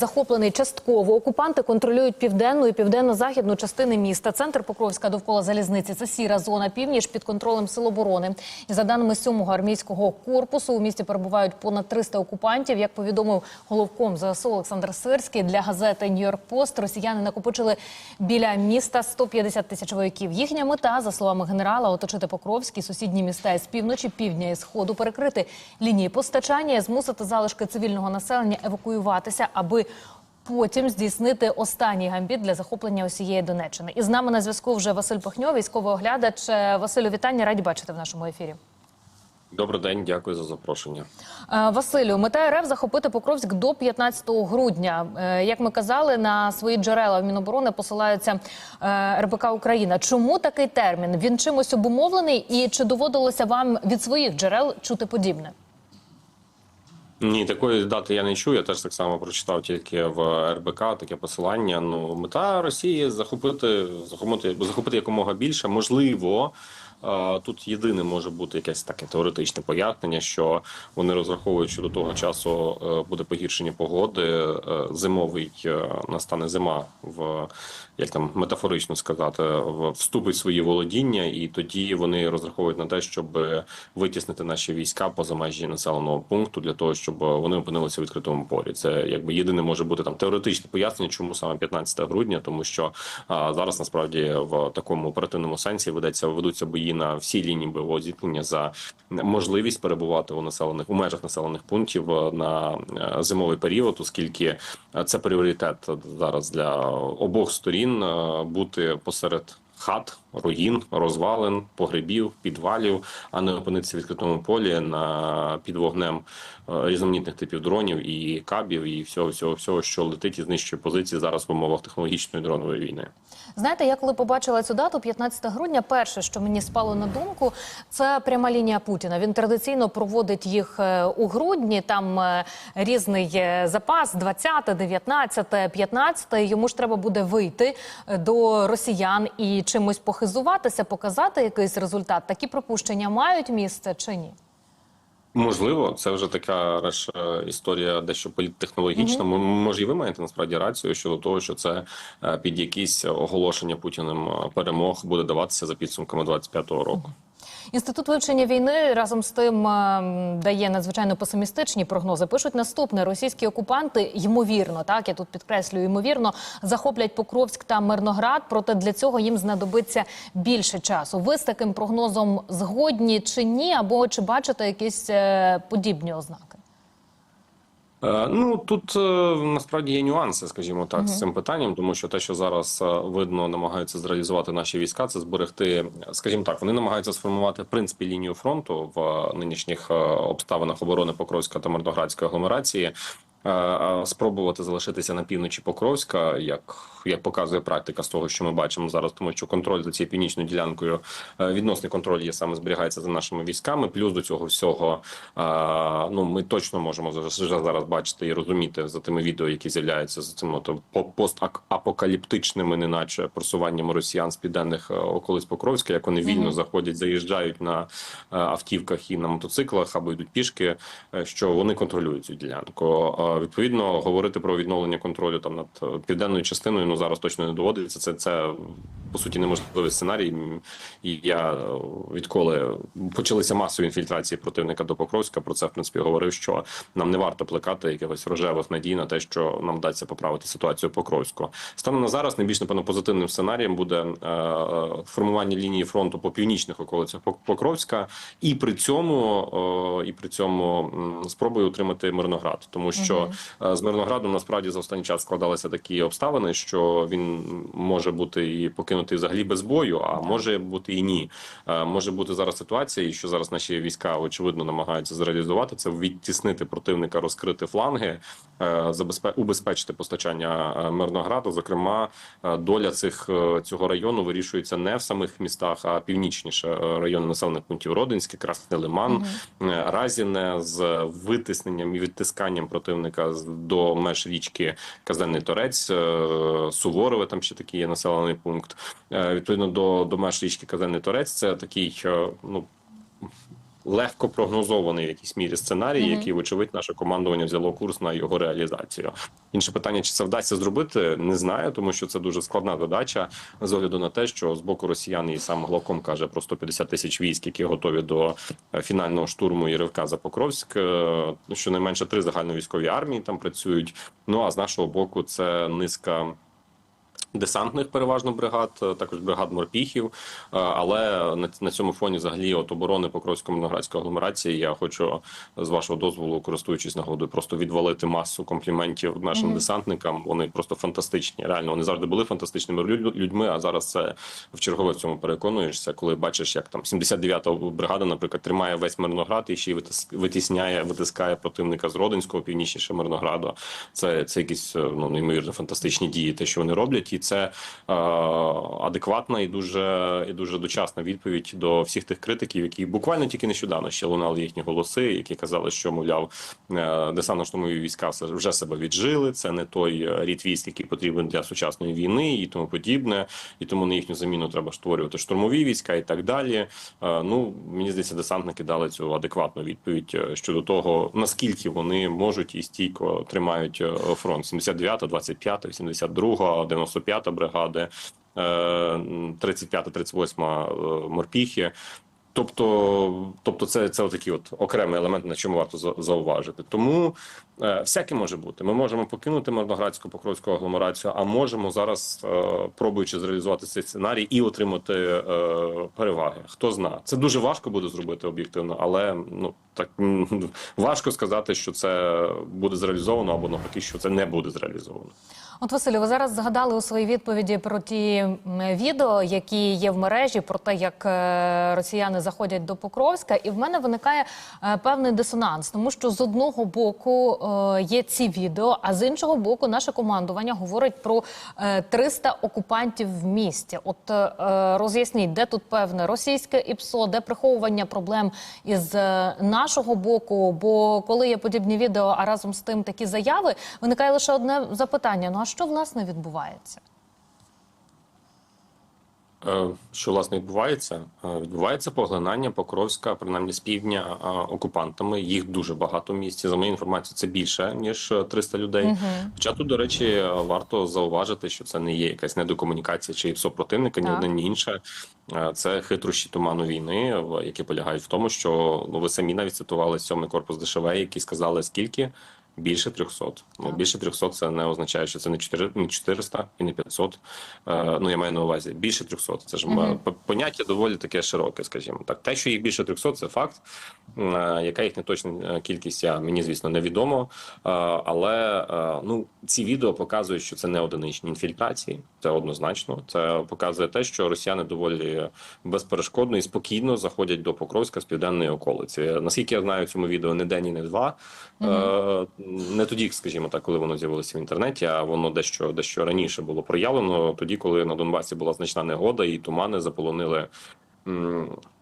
Захоплений частково. Окупанти контролюють південну і південно-західну частини міста. Центр Покровська довкола залізниці це сіра зона. Північ під контролем Сил оборони. І за даними 7-го армійського корпусу, у місті перебувають понад 300 окупантів. Як повідомив головком ЗСУ Олександр Сирський для газети Нью-Йорк Пост, росіяни накопичили біля міста 150 тисяч вояків. Їхня мета, за словами генерала, оточити Покровські сусідні міста із півночі, півдня і сходу, перекрити лінії постачання, змусити залишки цивільного населення евакуюватися, аби потім здійснити останній гамбіт для захоплення усієї Донеччини. І з нами на зв'язку вже Василь Пахньо, військовий оглядач. Е, Василю, вітання, раді бачити в нашому ефірі. Добрий день, дякую за запрошення. Е, Василю, мета РФ захопити Покровськ до 15 грудня. Е, Як ми казали, на свої джерела в Міноборони посилаються РБК Україна. Чому такий термін? Він чимось обумовлений, і чи доводилося вам від своїх джерел чути подібне? Ні, такої дати я не чую. Я теж так само прочитав тільки в РБК таке посилання. Ну, мета Росії захопити, захопити, захопити якомога більше. Можливо, тут єдине може бути якесь таке теоретичне пояснення, що вони розраховують, що до того часу е, буде погіршення погоди. е, Зимовий е, настане зима в як там метафорично сказати, вступить в свої володіння, і тоді вони розраховують на те, щоб витіснити наші війська поза межі населеного пункту для того, щоб вони опинилися в відкритому полі. Це якби єдине може бути там теоретичне пояснення, чому саме 15 грудня, тому що а, зараз насправді в такому оперативному сенсі ведеться ведуться бої на всій лінії бойового зіткнення за можливість перебувати у населених у межах населених пунктів е, на е, зимовий період, оскільки е, це пріоритет зараз для обох сторін бути посеред. Хат, руїн, розвалин, погребів, підвалів, а не опинитися в відкритому полі на під вогнем е, різноманітних типів дронів і кабів, і всього, всього, всього, що летить і знищує позиції зараз в умовах технологічної дронової війни. Знаєте, я коли побачила цю дату, 15 грудня, перше, що мені спало на думку, це пряма лінія Путіна. Він традиційно проводить їх е, у грудні. Там е, різний запас: 20, 19, 15. Йому ж треба буде вийти до росіян і чимось похизуватися, показати якийсь результат. Такі пропущення мають місце чи ні? Можливо, це вже така реш історія дещо політтехнологічна. Mm Може, і ви маєте насправді рацію щодо того, що це е, під якісь оголошення Путіним е, перемог буде даватися за підсумками 25-го року. Інститут вивчення війни разом з тим е, дає надзвичайно песимістичні прогнози. Пишуть наступне: російські окупанти ймовірно, так я тут підкреслюю, ймовірно захоплять Покровськ та Мирноград. Проте для цього їм знадобиться більше часу. Ви з таким прогнозом згодні чи ні? Або чи бачите якісь е, подібні ознаки? Е, Ну тут е, насправді є нюанси, скажімо так, з цим питанням, тому що те, що зараз е, видно, намагаються зреалізувати наші війська, це зберегти, скажімо так, вони намагаються сформувати в принципі лінію фронту в нинішніх обставинах оборони Покровська та Мордоградської агломерації. Спробувати залишитися на півночі Покровська, як як показує практика з того, що ми бачимо зараз, тому що контроль за цією північною ділянкою е, відносний контроль є саме зберігається за нашими військами. Плюс до цього всього ну ми точно можемо зараз бачити і розуміти за тими відео, які з'являються за цим от, постапокаліптичними, неначе просуваннями росіян з південних е, околиць Покровська, як вони вільно заходять, заїжджають на е, автівках і на мотоциклах або йдуть пішки, що вони контролюють цю ділянку. Відповідно, говорити про відновлення контролю там над е, південною частиною ну зараз точно не доводиться. Це це по суті неможливий сценарій. І я е, відколи почалися масові інфільтрації противника до Покровська, про це в принципі говорив, що нам не варто плекати якихось рожевих надій на те, що нам вдасться поправити ситуацію Покровську. Станом на зараз найбільш напевно позитивним сценарієм буде е, е, формування лінії фронту по північних околицях Пок- Покровська, і при цьому е, і при цьому м, спробую утримати Мирноград, тому що е, з Мирноградом насправді за останній час складалися такі обставини, що він може бути і покинутий взагалі без бою, а може бути і ні. Е, Може бути зараз ситуація, і що зараз наші війська очевидно намагаються зреалізувати це відтіснити противника, розкрити фланги, е, убезпечити постачання Мирнограду. Зокрема, доля цих цього району вирішується не в самих містах, а північніше райони населених пунктів Родинське, Красний Лиман, е, Разіне з витисненням і відтисканням противника з- до меж річки Казенний Торець, е, Суворове. Там ще такий є населений пункт. Е, Відповідно до, до меж річки Казенний Торець, це такий е, ну легко прогнозований в якійсь мірі сценарій, який, вочевидь, наше командування взяло курс на його реалізацію. Інше питання, чи це вдасться зробити, не знаю, тому що це дуже складна задача з огляду на те, що з боку росіян і сам главком каже про 150 тисяч військ, які готові до е, фінального штурму і ривка за Покровськ. Е, Щонайменше три загальновійськові армії там працюють. Ну а з нашого боку, це низка. Десантних переважно бригад, е, також бригад морпіхів. Е, Але на, цьому фоні, взагалі, от оборони Покровської моноградської агломерації, я хочу з вашого дозволу, користуючись нагодою, просто відвалити масу компліментів нашим десантникам. Вони просто фантастичні. Реально, вони завжди були фантастичними людьми. А зараз це в чергове в цьому переконуєшся, коли бачиш, як там 79-та бригада, наприклад, тримає весь Мирноград і ще й витісняє, витискає противника з Родинського, північніше Мирнограду. Це, це якісь е, ну неймовірно фантастичні дії, те, що вони роблять, і це е, адекватна і дуже і дуже дочасна відповідь до всіх тих критиків, які буквально тільки нещодавно ще лунали їхні голоси, які казали, що мовляв е, десантно штурмові війська вже себе віджили. Це не той е, рід військ, який потрібен для сучасної війни і тому подібне, і тому на їхню заміну треба створювати штурмові війська і так далі. Е, ну мені здається, десантники дали цю адекватну відповідь е, щодо того, наскільки вони можуть і стійко тримають фронт. 79, 25, 72, 95 105-та бригада, е, 35-38 е, морпіхи. Тобто, тобто, це це такий от окремий елемент, на чому варто зауважити. Тому е, всяке може бути. Ми можемо покинути Марноградську покровську агломерацію, а можемо зараз, е, пробуючи зреалізувати цей сценарій і отримати е, переваги. Хто знає. це дуже важко буде зробити об'єктивно, але ну так важко сказати, що це буде зреалізовано або навпаки, що це не буде зреалізовано. От Василю, ви зараз згадали у своїй відповіді про ті відео, які є в мережі, про те, як е, росіяни заходять до Покровська, і в мене виникає е, певний дисонанс, тому що з одного боку е, є ці відео, а з іншого боку, наше командування говорить про е, 300 окупантів в місті. От роз'ясніть, де тут певне російське ІПСО, де приховування проблем із нашого боку. Бо коли є подібні відео, а разом з тим такі заяви, виникає лише одне запитання: ну що власне відбувається? Е, Що власне відбувається? Е, Відбувається поглинання Покровська, принаймні з півдня е, окупантами. Їх дуже багато в місті. За моєю інформацією, це більше ніж е, 300 людей. Хоча тут, до речі, варто зауважити, що це не є якась недокомунікація чи ПСО противника, ні одне, ні інше. Це хитрощі туману війни, які полягають в тому, що ну ви самі навіть цитували сьомий корпус ДШВ, які сказали скільки. Більше 300. Ну, більше 300 це не означає, що це не 4, не 400 і не 500. Е, ну, я маю на увазі більше 300. Це ж п- поняття доволі таке широке, скажімо так. Те, що їх більше 300, це факт. Е, яка їхня точна е, кількість, я, мені, звісно, невідомо. Е, але е, ну, ці відео показують, що це не одиничні інфільтрації. Це однозначно. Це показує те, що росіяни доволі безперешкодно і спокійно заходять до Покровська з південної околиці. Наскільки я знаю, цьому відео не день і не два. Е, не тоді, скажімо так, коли воно з'явилося в інтернеті, а воно дещо дещо раніше було проявлено. Тоді, коли на Донбасі була значна негода, і тумани заполонили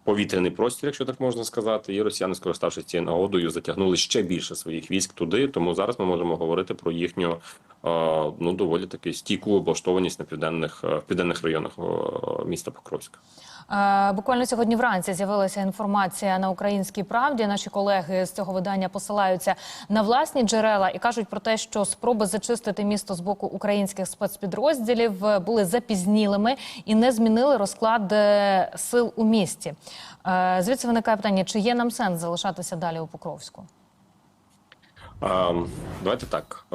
повітряний простір, якщо так можна сказати, і росіяни, скориставшись цією нагодою, затягнули ще більше своїх військ туди. Тому зараз ми можемо говорити про їхню ну доволі таки стійку облаштованість на південних в південних районах міста Покровська. Е, Буквально сьогодні вранці з'явилася інформація на українській правді. Наші колеги з цього видання посилаються на власні джерела і кажуть про те, що спроби зачистити місто з боку українських спецпідрозділів е, були запізнілими і не змінили розклад е, сил у місті. Звідси виникає питання: чи є нам сенс залишатися далі у Покровську? Е, давайте так.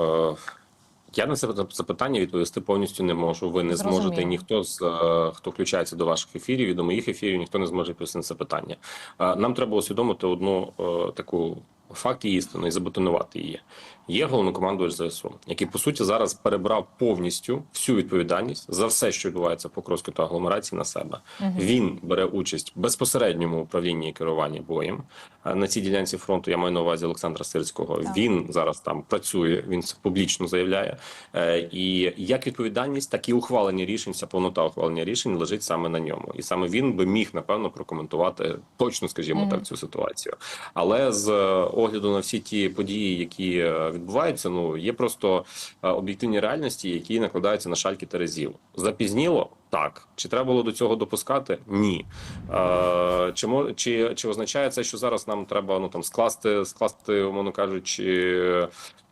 Я на це запитання відповісти повністю не можу. Ви не Зрозуміло. зможете. Ніхто з е, хто включається до ваших ефірів і до моїх ефірів, ніхто не зможе відповісти на це питання. Е, нам треба усвідомити одну е, таку факт і істину і забетонувати її. Є головнокомандувач ЗСУ, який по суті зараз перебрав повністю всю відповідальність за все, що відбувається в Покровську та агломерації на себе. Він бере участь в безпосередньому управлінні і керуванні боєм Е, на цій ділянці фронту. Я маю на увазі Олександра Сирського. Так. Він зараз там працює. Він це публічно заявляє. Е, І як відповідальність, так і ухвалення рішень, вся повнота ухвалення рішень лежить саме на ньому, і саме він би міг напевно прокоментувати точно, скажімо Мгм. так, цю ситуацію. Але з е, огляду на всі ті події, які е, відбуваються, ну є просто е, об'єктивні реальності, які накладаються на шальки терезів. Запізніло. Так, чи треба було до цього допускати? Ні. Е, чи, чи, чи означає це, що зараз нам треба ну там скласти, скласти, умовно кажучи,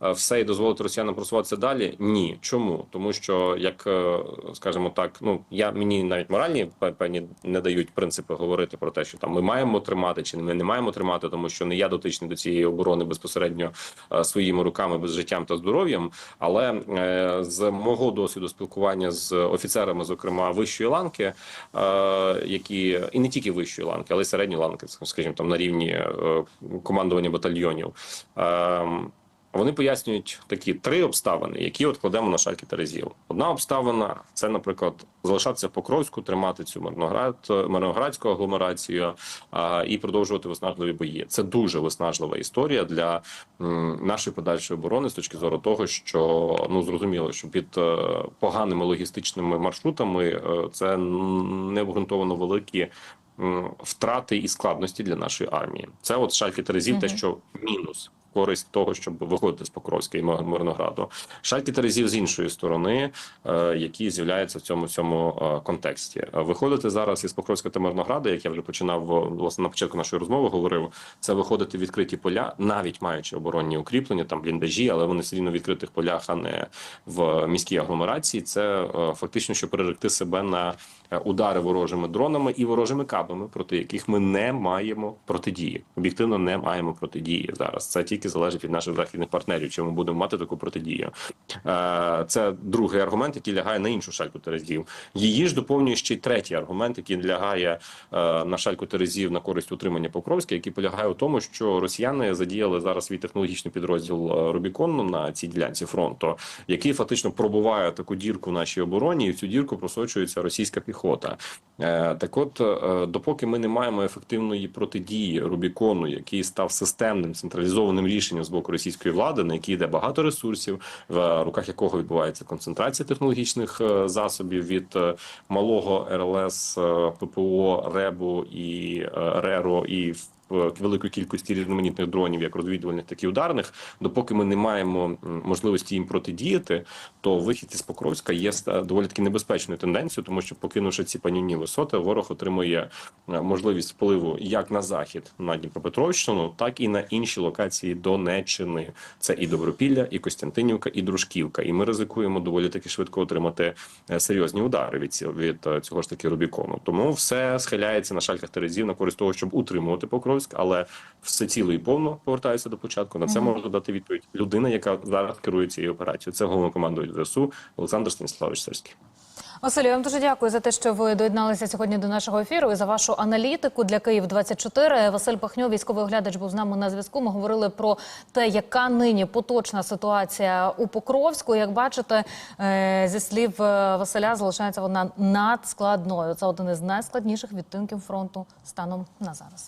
е, все і дозволити росіянам просуватися далі? Ні. Чому? Тому що, як е, скажімо так, ну я мені навіть моральні пе- певні не дають принципи говорити про те, що там ми маємо тримати, чи ми не маємо тримати, тому що не я дотичний до цієї оборони безпосередньо е, своїми руками, без життям та здоров'ям. Але е, з мого досвіду спілкування з офіцерами, зокрема вищої ланки, е, які і не тільки вищої ланки, але й середньої ланки, скажімо, там на рівні е, командування батальйонів. Вони пояснюють такі три обставини, які от кладемо на шальки Терезів. Одна обставина це, наприклад, залишатися в Покровську, тримати цю Мирноград, Мирноградську агломерацію а, і продовжувати виснажливі бої. Це дуже виснажлива історія для м, нашої подальшої оборони з точки зору того, що ну зрозуміло, що під е, поганими логістичними маршрутами е, це не обґрунтовано великі. Втрати і складності для нашої армії. Це от шальки Терезів, те, що мінус користь того, щоб виходити з Покровська і Мир- Мирнограду. Шальки Терезів з іншої сторони, е, які з'являються в цьому цьому е, контексті. Виходити зараз із Покровська та Мирнограда, як я вже починав е, власне на початку нашої розмови, говорив, це виходити в відкриті поля, навіть маючи оборонні укріплення, там бліндажі, але вони рівно в відкритих полях, а не в міській агломерації. Це фактично, щоб переректи себе на удари ворожими дронами і ворожими кабами, проти яких ми не маємо протидії. Об'єктивно не маємо протидії зараз. Це тільки залежить від наших західних партнерів, чи ми будемо мати таку протидію. Е, Це другий аргумент, який лягає на іншу шальку терезів. Її ж доповнює ще й третій аргумент, який лягає е, на шальку терезів на користь утримання Покровська, який полягає у тому, що росіяни задіяли зараз свій технологічний підрозділ е, Рубікон на цій ділянці фронту, який фактично пробуває таку дірку в нашій обороні, і в цю дірку просочується російська піхота. Е, Так, от, е, допоки ми не маємо ефективної протидії Рубікону, який став системним централізованим рішенням з боку російської влади, на який йде багато ресурсів, в руках якого відбувається концентрація технологічних е, засобів від малого РЛС, ППО, РЕБу і РЕРО і великої кількості різноманітних дронів, як розвідувальних, так і ударних. Допоки ми не маємо можливості їм протидіяти, то вихід із Покровська є доволі таки небезпечною тенденцією, тому що покинувши ці панівні висоти, ворог отримує е, можливість впливу як на захід на Дніпропетровщину, так і на інші локації Донеччини. Це і Добропілля, і Костянтинівка, і Дружківка. І ми ризикуємо доволі таки швидко отримати е, серйозні удари від від е, цього ж таки Рубікону. Тому все схиляється на шальках Терезів на користь того, щоб утримувати Покровськ, але все ціло і повно повертаюся до початку. На це може дати відповідь людина, яка зараз керує цією операцією. Це головнокомандуючий ЗСУ Олександр Станіславович Сирський. Василю, я вам дуже дякую за те, що ви доєдналися сьогодні до нашого ефіру і за вашу аналітику для Київ 24 Василь Пахньо, військовий оглядач, був з нами на зв'язку. Ми говорили про те, яка нині поточна ситуація у Покровську. Як бачите, е, зі слів е, Василя, залишається вона надскладною. Це один із найскладніших відтинків фронту станом на зараз.